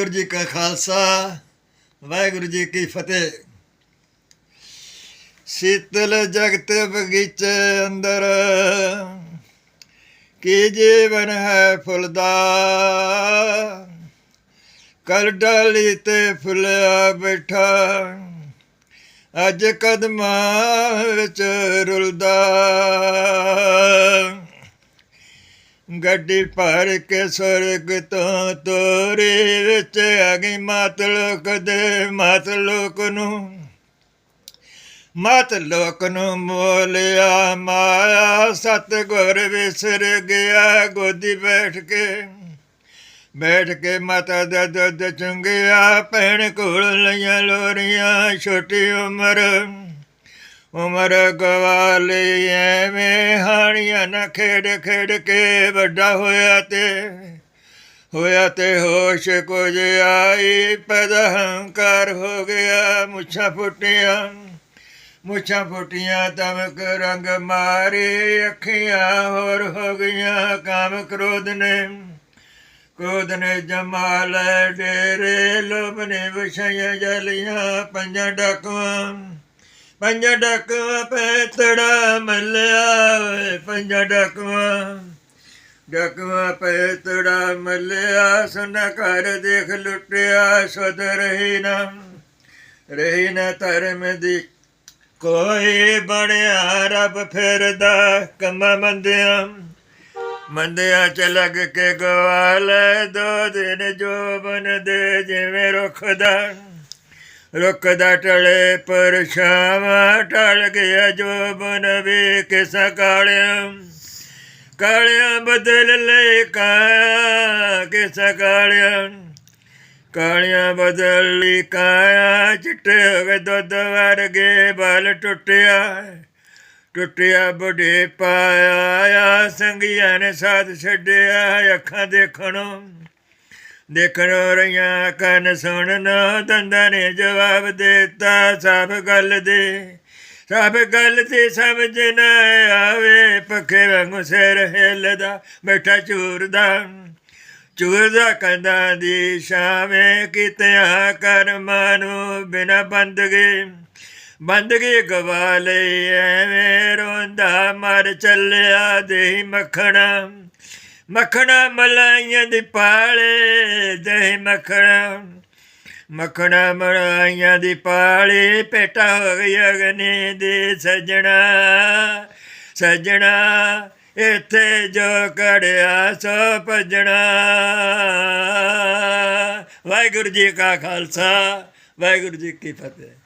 ਵਾਹਿਗੁਰੂ ਜੀ ਕਾ ਖਾਲਸਾ, ਵਾਹਿਗੁਰੂ ਜੀ ਕੀ ਫਤਿਹ। ਸ਼ੀਤਲ ਜਗਤ ਬਗੀਚੇ ਅੰਦਰ, ਕੀ ਜੀਵਨ ਹੈ ਫੁੱਲਦਾ? ਕਰ ਡਾਲੀ ਤੇ ਫੁੱਲਿਆ ਬੈਠਾ, ਅੱਜ ਕਦਮਾਂ ਵਿੱਚ ਰੁਲਦਾ। ਗੱਡੀ ਭਰ ਕੇ ਸਵਰਗ ਤੋਂ ਤੋਰੇ ਵਿੱਚ ਆ ਗਈ ਮਾਤ ਲੋਕ ਦੇ ਮਾਤ ਲੋਕ ਨੂੰ। ਮਤ ਲੋਕ ਨੂੰ ਮੋਲਿਆ ਮਾਇਆ ਸਤਗੁਰ ਵਿਸਰ ਗਿਆ ਗੋਦੀ ਬੈਠ ਕੇ। ਬੈਠ ਕੇ ਮਾਤਾ ਦਾ ਦੁੱਧ ਚੁੰਗਿਆ, ਭੈਣ ਕੋਲ ਲਈਆਂ ਲੋਰੀਆਂ, ਛੋਟੀ ਉਮਰ ਉਮਰ ਗਵਾਲੀ ਐਵੇਂ ਹਾਣੀਆਂ ਨਾ ਖੇਡ ਖੇਡ ਕੇ ਵੱਡਾ ਹੋਇਆ ਤੇ ਹੋਇਆ ਤੇ ਹੋਸ਼ ਕੁਝ ਆਈ ਪੈਦਾ ਹੰਕਾਰ ਹੋ ਗਿਆ, ਮੁੱਛਾਂ ਫੁੱਟੀਆਂ ਮੁੱਛਾਂ ਫੁੱਟੀਆਂ ਤਮਕ ਰੰਗ ਮਾਰੇ, ਅੱਖੀਆਂ ਹੋਰ ਹੋ ਗਈਆਂ, ਕਾਮ ਕ੍ਰੋਧ ਨੇ ਕ੍ਰੋਧ ਨੇ ਜਮਾ ਲੈ ਡੇਰੇ, ਲੋਭ ਨੇ ਵਿਛਾਈਆਂ ਜਲੀਆਂ, ਪੰਜਾਂ ਡਾਕੂਆਂ ਪੰਜਾਂ ਡਾਕੂਆਂ ਪੈਤੜਾ ਮੱਲਿਆ ਓਏ ਪੰਜਾਂ ਡਾਕੂਆਂ ਡਾਕੂਆਂ ਪੈਤੜਾ ਮੱਲਿਆ, ਸੁਨਾ ਘਰ ਦੇਖ ਲੁੱਟਿਆ, ਸੁਧ ਰਹੀ ਨਾ ਰਹੀ ਨਾ ਧਰਮ ਦੀ। ਕੋਈ ਬਣਿਆ ਰੱਬ ਫਿਰਦਾ, ਕਮਾ ਮੰਦਿਆਂ ਮੰਦਿਆਂ ਚ ਲੱਗ ਕੇ ਗਵਾਲ, ਦੋ ਦਿਨ ਜੋਬਨ ਦੇ ਜਿਵੇਂ ਰੁੱਖ ਰੁਕਦਾ ਟਲੇ ਪਰਛਾਵਾਂ ਟਲ ਗਿਆ ਜੋਬਨ ਵੀ ਕਿਸ ਕਾਲਿਆਂ ਕਾਲਿਆ ਬਦਲ ਲੈ ਕਾਇਆ ਕਿਸ ਕਾਲਿਆਂ ਕਾਲਿਆ ਬਦਲ ਲਈ ਕਾਇਆ, ਚਿੱਟੇ ਹੋ ਦੁੱਧ ਵਰਗੇ ਬਲ ਟੁੱਟਿਆ। ਟੁੱਟਿਆ ਬੁਢੇ ਪਾਇਆ ਆ ਨੇ ਸਾਥ ਛੱਡਿਆ, ਅੱਖਾਂ ਦੇਖਣੋਂ। ਦੇਖਣੋ ਰਹੀਆਂ ਕੰਨ ਸੁਣਨੋਂ ਦੰਦਾਂ ਨੇ ਜਵਾਬ ਦਿੱਤਾ ਸਭ ਗੱਲ ਦੇ। ਸਭ ਗੱਲ ਤੇ ਸਮਝ ਨਾ ਆਵੇ, ਪੱਖੇ ਵਾਂਗੂ ਸਿਰ ਹਿੱਲਦਾ ਬੈਠਾ ਚੂਰਦਾ ਚੂਰਦਾ ਕੰਦਾਂ ਦੀ ਸ਼ਾਵੇਂ ਕਿਤਿਆਂ ਕਰਮਾਂ ਨੂੰ ਬਿਨਾ ਬੰਦਗੇ। ਬੰਦਗੀ ਗਵਾ ਲਈ ਐਵੇਂ ਰੋਂਦਾ, ਮਰ ਚੱਲਿਆ ਦੇ ਮੱਖਣਾ। ਮੱਖਣਾ ਮਲਾਈਆਂ ਦੀ ਪਾਲੇ, ਦਹੀਂ ਮੱਖਣਾ ਮੱਖਣਾ ਮਲਾਈਆਂ ਦੀ ਪਾਲੇ, ਪੇਟਾ ਹੋ ਗਈ ਅਗਨੇ ਦੇ ਸਜਣਾ ਸਜਣਾ, ਇੱਥੇ ਜੋ ਕੜਿਆ ਸੋ ਭਜਣਾ। ਵਾਹਿਗੁਰੂ ਜੀ ਕਾ ਖਾਲਸਾ, ਵਾਹਿਗੁਰੂ ਜੀ ਕੀ ਫਤਿਹ।